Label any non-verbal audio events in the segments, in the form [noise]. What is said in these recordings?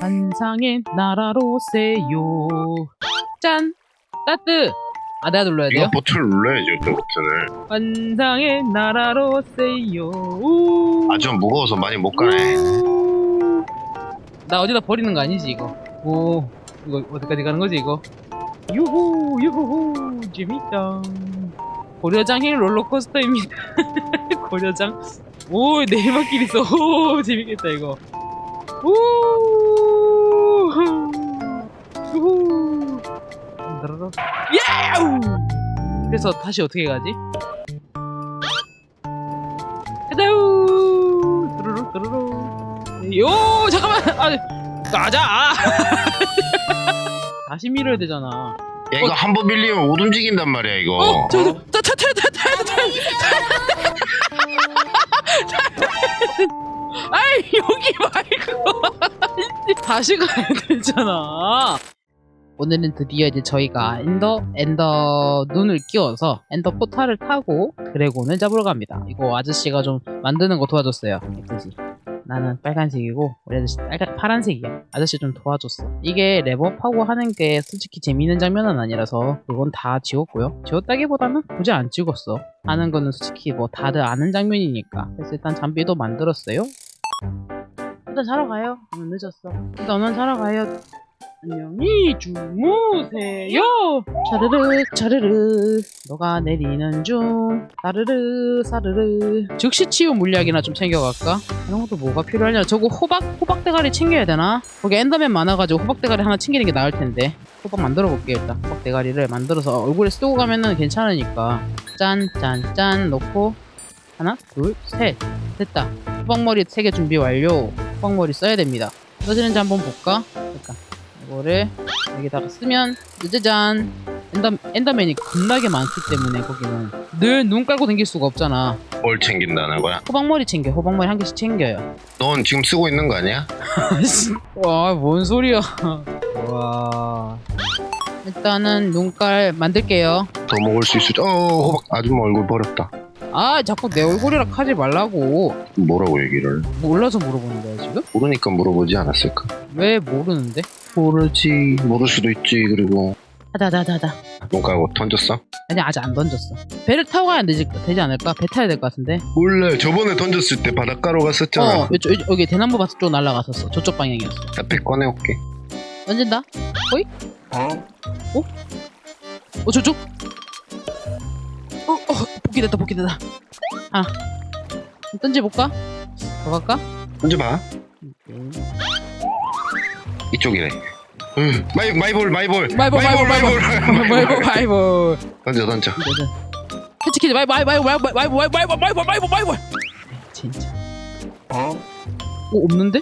환상의 나라로 세요. 짠! 따뜻! 아, 내가 눌러야 돼요? 이거 버튼을 눌러야지 그 버튼을 환상의 나라로 세요. 우. 아 좀 무거워서 많이 못 가네 우. 나 어디다 버리는 거 아니지, 이거? 오, 이거 어디까지 가는 거지, 이거? 유후, 유후, 재밌다. 고려장행 롤러코스터입니다. [laughs] 고려장. 오, 내리막길 있어. 오, 재밌겠다, 이거. 우! 따라라. 야우! 그래서 다시 어떻게 가지? 까다우! 뚜루루 뚜루루. 요 잠깐만. 아, 가자. [laughs] 다시 밀어야 되잖아. 야 이거 한번 밀리면 못 움직인단 말이야 이거 어, 저저 저 저 저저 [laughs] 아이 여기 말고 [laughs] 다시 가야 되잖아. 오늘은 드디어 이제 저희가 엔더 엔더 눈을 끼워서 엔더 포탈을 타고 드래곤을 잡으러 갑니다. 이거 아저씨가 좀 만드는 거 도와줬어요. 예쁘지? 나는 빨간색이고 우리 아저씨 빨간 파란색이야. 아저씨 좀 도와줬어. 이게 랩업하고 하는 게 솔직히 재미있는 장면은 아니라서 그건 다 지웠고요. 지웠다기보다는 굳이 안 찍었어. 하는 거는 솔직히 뭐 다들 아는 장면이니까. 그래서 일단 잠비도 만들었어요. 일단 자러 가요. 오늘 늦었어. 일단 얼른 자러 가요. 안녕히 주무세요. 차르르 차르르 너가 내리는 중. 사르르 사르르 즉시 치유 물약이나 좀 챙겨갈까? 이런 것도 뭐가 필요하냐? 저거 호박 호박 대가리 챙겨야 되나? 거기 엔더맨 많아가지고 호박 대가리 하나 챙기는 게 나을 텐데. 호박 만들어 볼게 일단. 호박 대가리를 만들어서 얼굴에 쓰고 가면은 괜찮으니까. 짠짠짠 넣고. 하나 둘 셋. 됐다. 호박머리 3개 준비 완료. 호박머리 써야 됩니다. 써지는지 한번 볼까? 잠깐 이거를 여기다가 쓰면 짜잔 엔더, 엔더맨이 겁나게 많기 때문에 거기는 늘 눈 깔고 다닐 수가 없잖아 뭘 챙긴다는 거야? 호박머리 챙겨 호박머리 한 개씩 챙겨요 넌 지금 쓰고 있는 거 아니야? [laughs] 와뭔 소리야 와 일단은 눈깔 만들게요 더 먹을 수 있을지 어 호박 아줌마 얼굴 버렸다 아 자꾸 내 얼굴이라 하지 말라고 뭐라고 얘기를 몰라서 물어보는 거야 지금? 모르니까 물어보지 않았을까? 왜 모르는데? 모르지. 모를 수도 있지 그리고. 하다 하다 하다 하다 눈 깔고 던졌어? 아니 아직 안 던졌어. 배를 타고 가야 되지, 되지 않을까? 배 타야 될 것 같은데. 원래 저번에 던졌을 때 바닷가로가 썼잖아. 어 이쪽, 이쪽, 여기 대나무 밭 쪽 날아갔었어. 저쪽 방향이었어. 앞에 꺼내올게. 던진다. 호이? 어? 어? 저쪽? 어, 어 복귀 됐다 복귀 됐다. 아. 던져볼까? 더 갈까? 던져봐. 이 쪽이래 음, 마이, 마이볼 마이볼 마이볼 마이볼 마이볼 마이볼 마이볼 던져 던져 캐치 캐치 마이볼 마이볼 마이볼 마이볼 마이볼 마이볼 마이볼 마이볼 진짜 어 없는데?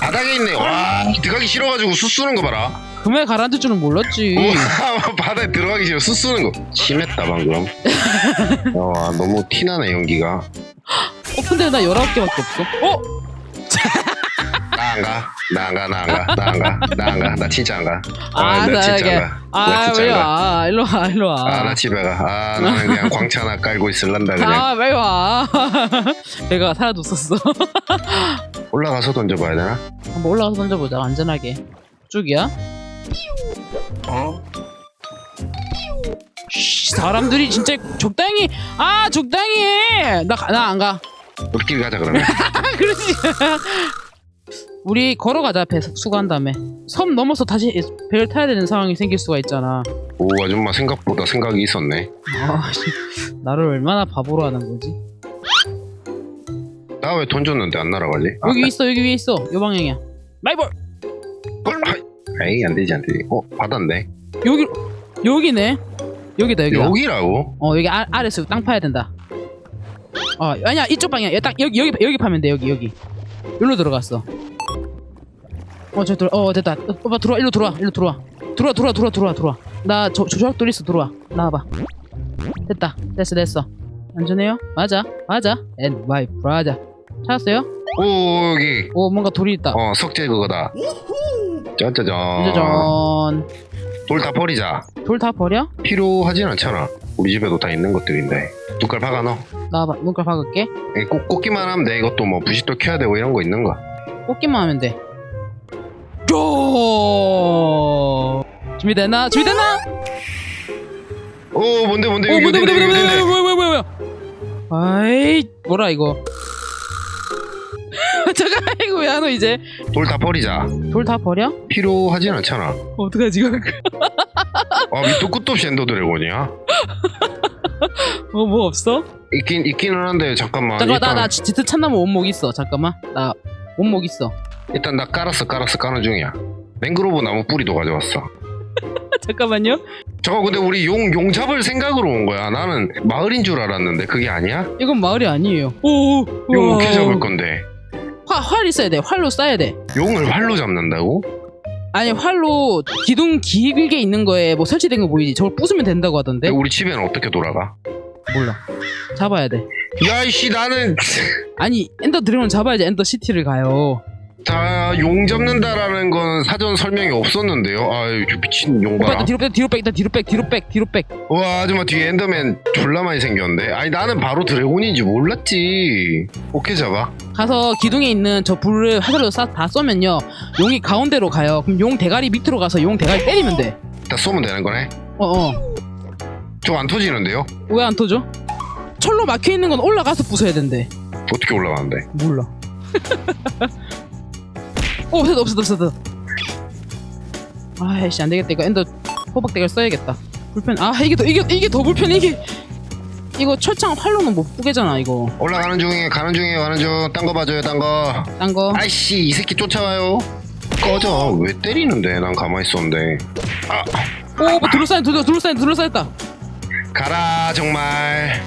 바닥에 있네 와 들어가기 싫어가지고 수 쓰는 거 봐라 금에 가라앉을 줄은 몰랐지 우와 바다에 들어가기 싫어 수 쓰는 거 심했다 방금 와 너무 티나네 연기가 어 근데 나 19개밖에 없어 어? 나안가 나 안 가 나 안 가 나 안 가 나 안 가 나 진짜 안 가 아, 나나 진짜 이게- 안가 나 아 진짜 왜요 안 가. 아 일로 와 일로 아, 나와 집에 가. 아, 나는 그냥 [laughs] 광채 하나 깔고 있을란다, 그냥. 아, 빨리 와. [laughs] 배가 사라졌었어. [laughs] 올라가서 던져봐야 되나? 한번 올라가서 던져보자, 안전하게. 쭉이야? 쉬, 사람들이 진짜 적당히, 아, 적당히 해! 나, 나안 가. 우리끼리 가자, 그러면. 아, 그러지. 우리 걸어가자, 배 수거한 다음에. 섬 넘어서 다시 배를 타야 되는 상황이 생길 수가 있잖아. 오, 아줌마 생각보다 생각이 있었네. 아, 씨, 나를 얼마나 바보로 하는 거지? 나왜 던졌는데 안 날아가지? 아, 여기 있어, 여기 위에 있어. 요 방향이야. 마이볼! 어, 아, 에이, 안 되지, 안 되지. 어, 바다인데? 여기, 여기네. 여기다, 여기다. 여기라고? 어 여기 아, 아래서 땅 파야 된다. 어 아니야 이쪽 방향. 야, 딱 여기 여기 여기 파면 돼 여기 여기. 여기로 들어갔어. 어저 들어 어 됐다. 어, 오빠 들어와 일로 들어와 일로 들어와. 들어와 들어와 들어와 들어와 들어와. 나 저 조작돌 있어 들어와. 나와봐. 됐다 됐어 됐어. 안전해요? 맞아 맞아. And my brother. 찾았어요? 오, 여기. 오 뭔가 돌이 있다. 어, 석재 그거다. 짜자잔. 짜잔. 돌 다 버리자. 돌 다 버려? 필요하진 않잖아. 우리 집에도 다 있는 것들인데. 눈깔 박아 넣어. 나와봐 눈깔 박을게. 이 꽂, 꽂기만 하면 돼. 이것도 뭐 부싯돌 켜야 되고 이런 거 있는 거. 꽂기만 하면 돼. 준비됐나? 준비됐나? 오 뭔데 뭔데 어 여기 뭔데 뭔데 뭔데 어딘데 뭐야 뭐야 뭐야. 아이 뭐라 이거. [laughs] 잠깐 이거 왜안와 이제? 돌다 버리자. 돌 다 버려? 필요하진 않잖아. 어떡하지 이거? 아 밑도 끝도 없이 엔더 드래곤이야? 뭐뭐 없어? 있긴 있기는 한데 잠깐만 잠깐 나나 지트 참나무 원목 있어 잠깐만. 나 원목 있어 일단 나 깔았어 깔았어 까는 중이야. 맹그로브 나무 뿌리도 가져왔어. [laughs] 잠깐만요. 저거 근데 우리 용, 용 잡을 생각으로 온 거야. 나는 마을인 줄 알았는데 그게 아니야? 이건 마을이 아니에요. 오용 우와. 어떻게 잡을 건데? 활, 활 있어야 돼. 활로 쏴야 돼. 용을 활로 잡는다고? 아니 활로 기둥 길게 있는 거에 뭐 설치된 거 보이지? 저걸 부수면 된다고 하던데. 근데 우리 집에는 어떻게 돌아가? 몰라. 잡아야 돼. 야이씨 나는 아니 엔더 드래곤 잡아야지. 엔더 시티를 가요 다 용 잡는다라는 건 사전 설명이 없었는데요. 아유 저 미친 용 오빠 봐라 일단 뒤로 백 뒤로 백 일단 뒤로 백 뒤로 백 뒤로 백와 아줌마 뒤에 엔더맨 졸라 많이 생겼는데. 아니 나는 바로 드래곤인지 몰랐지. 오케이 잡아. 가서 기둥에 있는 저 불을 화살로 쏴, 다 쏘면요. 용이 가운데로 가요. 그럼 용 대가리 밑으로 가서 용 대가리 때리면 다 쏘면 되는 거네? 돼 어어. 저거 안 터지는데요? 왜 안 터져? 철로 막혀있는 건 올라가서 부숴야 된대. 어떻게 올라가는데? 몰라 [laughs] 오 없었다 없었다 없었다. 아이씨 안되겠다 이거. 엔더 호박대가리 써야겠다. 불편 아 이게 더 이게 이게 더 불편해 이게. 이거 철창 활로는 못 부게잖아 이거. 올라가는 중이에요 가는 중이에요 가는 중딴 거 봐줘요 딴거. 딴거. 아이씨 이 새끼 쫓아와요. 꺼져. 왜 때리는데? 난 가만히 있었는데. 오뭐 둘러싸여 둘러 둘러싸여 둘러싸였다. 가라 정말.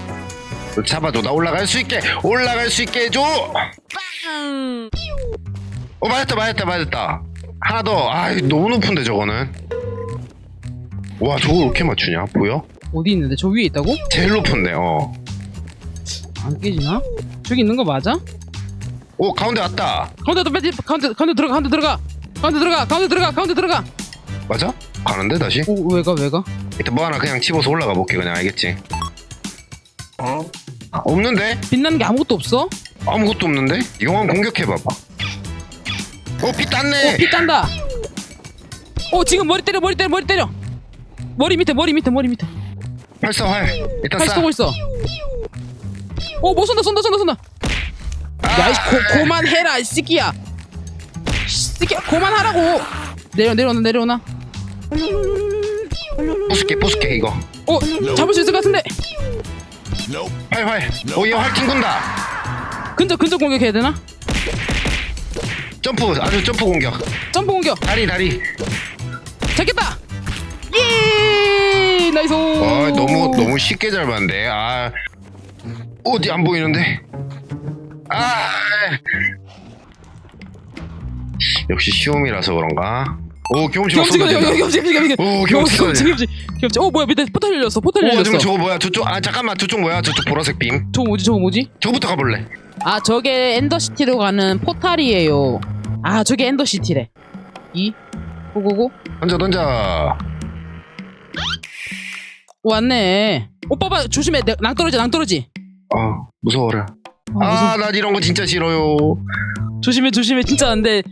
잡아줘. 나 올라갈 수 있게 올라갈 수 있게 해줘 어 맞았다 맞았다 맞았다 하나 더 아이 너무 높은데 저거는 와 저걸 이렇게 맞추냐 보여? 어디 있는데 저 위에 있다고? 제일 높은데 어오 안 깨지나? 저기 있는 거 맞아? 가운데 왔다 가운데 또 빼지 가운데 가운데 들어가 가운데 들어가 가운데 들어가 가운데 들어가 가운데 들어가 맞아? 가는데 다시? 오 왜가 왜가? 일단 뭐 하나 그냥 집어서 올라가 볼게 그냥 알겠지 아, 없는데? 빛나는 게 아무것도 없어? 아무것도 없는데? 용암 공격해봐봐 어피 땄네. 오피 딴다. 오 지금 머리 때려 머리 때려 머리 때려. 머리 밑에 머리 밑에 머리 밑에. 활성활. 일단 팔쏴 쏘고 있어. 오뭐 쏜다 쏜다 쏜다 쏜다. 아, 야이 고 고만 해라 이 새끼야. 이 새끼야 고만 하라고. 내려 내려오나 내려오나? 부술게 부술게 이거. 오 잡을 수 있을 것 같은데. 활활. 어얘활 튕군다. 근접 근접 공격해야 되나? 점프 아주 점프 공격. 점프 공격. 다리 다리. 잡겠다. 예! 나이스. 아 너무 너무 쉽게 잘 봤는데. 아 어디 안 보이는데? 아! 역시 시험이라서 그런가? 오 경험치 된다. 경치 경치 경치 오 경치 경험치. 경치. 경치. 어 뭐야 밑에 포탈 열렸어 포탈 오 열렸어. 지금 저거 뭐야? 저쪽 아 잠깐만 저쪽 뭐야? 저쪽 보라색 빔. 저거 뭐지 저거 뭐지? 저거부터 가볼래. 아 저게 엔더시티로 가는 포탈이에요 아 저게 엔더시티래. 이 고고고 던져 던져. 왔네. 오빠 봐 조심해. 내, 낭떠러지 낭떠러지. 아 무서워라. 아, 무서워. 아난 이런 거 진짜 싫어요. 조심해 조심해. 진짜 안 돼.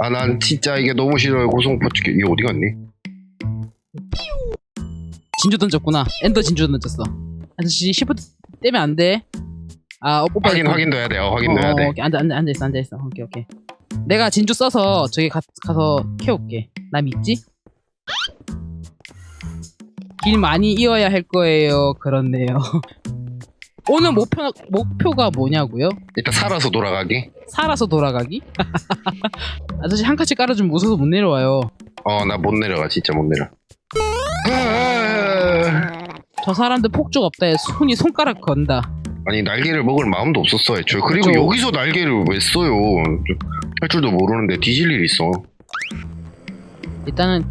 아 난 진짜 이게 너무 싫어요. 죽게 이게 어디 갔니? 진주 던졌구나. 엔더 진주 던졌어. 아저씨 시프트 떼면 안 돼? 아 어, 오빠 확인 확인도 해야 돼요. 확인도 해야 어, 돼. 오케이. 앉아 앉아 앉아 있어 앉아 있어. 오케이 오케이 내가 진주 써서 저기 가, 가서 캐올게. 나 믿지? 길 많이 이어야 할 거예요. 그렇네요. [laughs] 오늘 목표 목표가 뭐냐고요? 일단 살아서 돌아가기. 살아서 돌아가기? [laughs] 아저씨 한 칸씩 깔아주면 무서워서 못 내려와요. 어 나 못 내려가. 진짜 못 내려. 아, 저 사람들 폭죽 없다에 손이 손가락 건다. 아니 날개를 먹을 마음도 없었어. 애초에. 그리고 그쵸. 여기서 날개를 왜 써요 할 줄도 모르는데 뒤질 일 있어. 일단은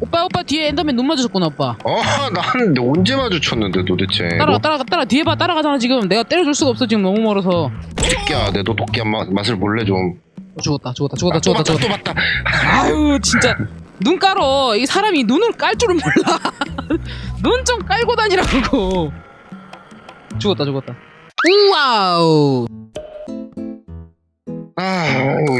오빠 오빠 뒤에 엔더맨 눈 마주쳤구나 오빠. [laughs] 어난 언제 마주쳤는데 도대체? 따라가 따라가 따라 뒤에 봐 따라가잖아 지금. 내가 때려줄 수가 없어 지금 너무 멀어서. 토끼야 내도 토끼 한 맛, 맛을 볼래 좀. 어, 죽었다 죽었다 죽었다 아, 또 죽었다 봤다 죽었다. 또 봤다. 아유 진짜. 눈 깔어. 이 사람이 눈을 깔 줄은 몰라. [laughs] 눈 좀 깔고 다니라고. 죽었다 죽었다. 우와우 아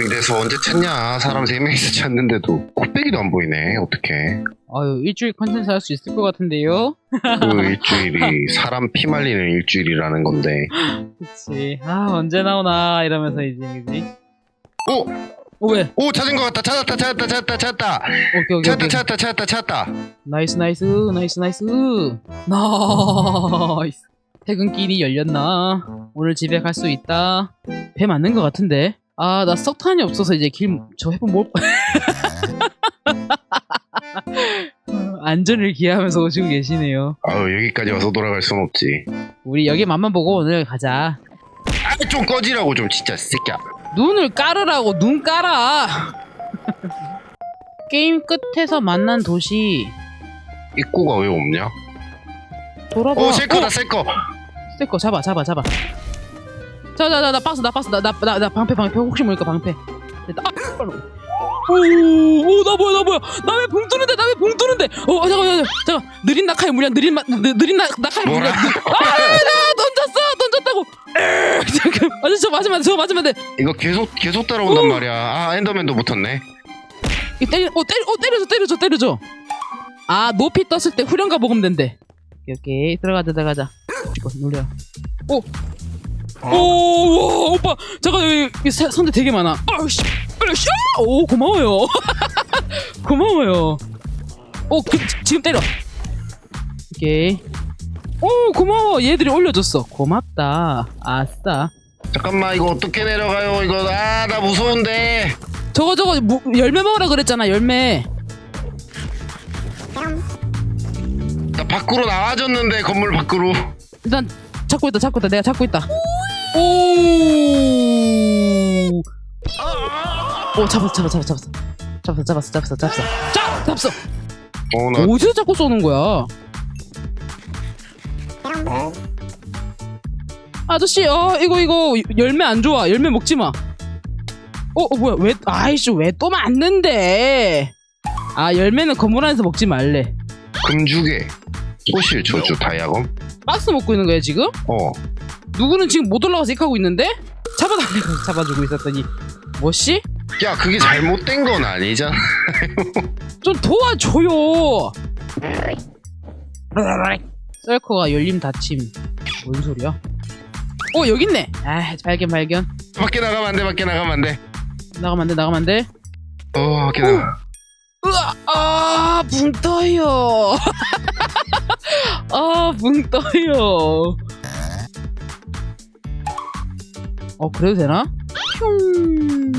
이래서 언제 찾냐? 사람 세 명이서 찾는데도 코빼기도 안 보이네. 어떡해. 아유 일주일 컨텐츠 할 수 있을 것 같은데요? 그 [laughs] 일주일이 사람 피 말리는 일주일이라는 건데. 그치. 아 언제 나오나 이러면서 이제 그지? 오! 어 왜? 오 찾은 것 같다. 찾았다 찾았다 찾았다 찾았다. 오케이 오케이 찾았다 오케이. 찾았다 찾았다 찾았다. 나이스 나이스 나이스 나이스. 나이스. 퇴근길이 열렸나? 오늘 집에 갈 수 있다? 배 맞는 것 같은데 아 나 석탄이 없어서 이제 길 저 해본 뭘 [laughs] 안전을 기하면서 오시고 계시네요. 아유 여기까지 와서 돌아갈 순 없지. 우리 여기 맛만 보고 오늘 가자. 아 좀 꺼지라고 좀 진짜 새끼야. 눈을 깔으라고 눈 깔아! [laughs] 게임 끝에서 만난 도시. 입구가 왜 없냐? 돌아봐. 오 새거다 어, 새거! 새거 잡아 잡아 잡아 자자자 나 박스 나 박스 나 나 나 방패 방패. 혹시 모르니까 방패. 됐다. 아, 오오나 뭐야 나 뭐야. 나 왜봉 뜨는데 나 왜봉 뜨는데. 어 잠깐 잠깐 잠깐 느린 낙하의 무리야 느린 마, 느, 느린 낙 낙하의 무리야 아나 던졌어 던졌다고. 에이, 잠깐 아저씨 저 맞으면 안돼 저 맞으면 안돼 이거 계속 계속 따라온단 오. 말이야. 아 엔더맨도 붙었네. 이 때려 어 때려 어 때려줘 때려줘 때려줘. 아 높이 떴을 때 후렴가 먹으면 된대. 오케이 오케이. 들어가자 들어가자. 이거 놀려 오. 어? 오, 와, 오빠, 잠깐 여기, 선대 되게 많아. 아씨, 아씨, 오 고마워요. [laughs] 고마워요. 오, 그, 지- 지금 때려. 오케이. 오, 고마워. 얘들이 올려줬어. 고맙다. 아싸. 잠깐만 이거 어떻게 내려가요 이거 아 나 무서운데 저거 저거 무, 열매 먹으라 그랬잖아. 열매. 나 밖으로 나와줬는데 건물 밖으로 일단 잡고 있다. 잡고 있다. 내가 잡고 있다. 오. 오, 잡았어, 잡았어, 잡았어, 잡았어, 잡았어, 잡았어, 잡았어, 잡, 잡았어. 어나 어디서 자꾸 쏘는 거야? 아저씨, 어 이거 이거 열매 안 좋아. 열매 먹지 마. 어, 어 뭐야? 왜? 아이씨, 왜 또 맞는데? 아 열매는 건물 안에서 먹지 말래. 금주개 소실 저주 다이아검 박스 먹고 있는 거야 지금? 어 누구는 지금 못 올라가서 익하고 있는데? 잡아달라고 [laughs] 잡아주고 있었더니 뭐씨? 야 그게 잘못된 건 아니잖아 [laughs] 좀 도와줘요. 썰커가 열림 닫힘. 뭔 소리야? 어 여기 있네. 아 발견 발견. 밖에 나가면 안돼 밖에 나가면 안돼 나가면 안 돼, 나가면 안 돼. 어 밖에 나가 으아, 아, 붕 떠요. [laughs] 아, 붕 떠요. 어, 그래도 되나? 슝.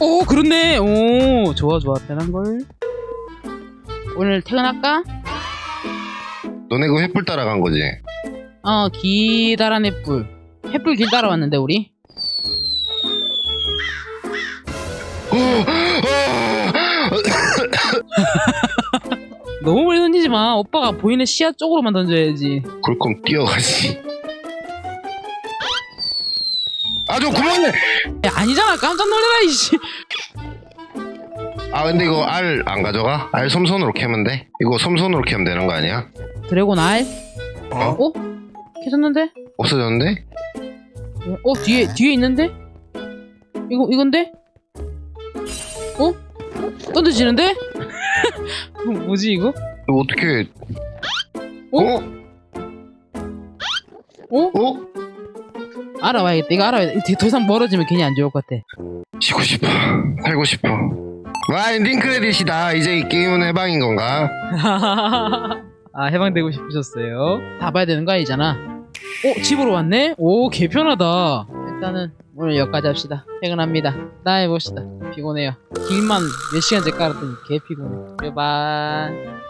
오, 그렇네. 오, 좋아, 좋아. 편한 걸. 오늘 퇴근할까? 너네 그 횃불 따라간 거지 어, 기다란 햇불. 햇불 길 따라왔는데, 우리? 어, 어, [laughs] 너무 멀리 던지지 마. 오빠가 보이는 시야 쪽으로만 던져야지. 그럴 거면 뛰어가지 아저 그만해 야, 아니잖아. 깜짝 놀래라, 이씨. 아 근데 이거 알 안 가져가? 알 솜손으로 캐면 돼? 이거 솜손으로 캐면 되는 거 아니야? 드래곤 알? 어? 어? 켜졌는데? 없어졌는데? 어 뒤에 뒤에 있는데? 이거 이건데? 어? 던져지는데? [laughs] 뭐지 이거? 이거 어떻게 어? 어? 어? 어? 알아봐야겠다. 이거 알아야 돼. 더 이상 멀어지면 괜히 안 좋을 것 같아. 쉬고 싶어 살고 싶어 와 엔딩 크레딧이다 이제 이 게임은 해방인 건가? [laughs] 아 해방되고 싶으셨어요? 다 봐야 되는 거 아니잖아. 어 집으로 왔네? 오 개편하다. 일단은 오늘 여기까지 합시다. 퇴근합니다. 나 해봅시다. 피곤해요. 길만 몇 시간째 깔았더니 개 피곤해. 뾰반.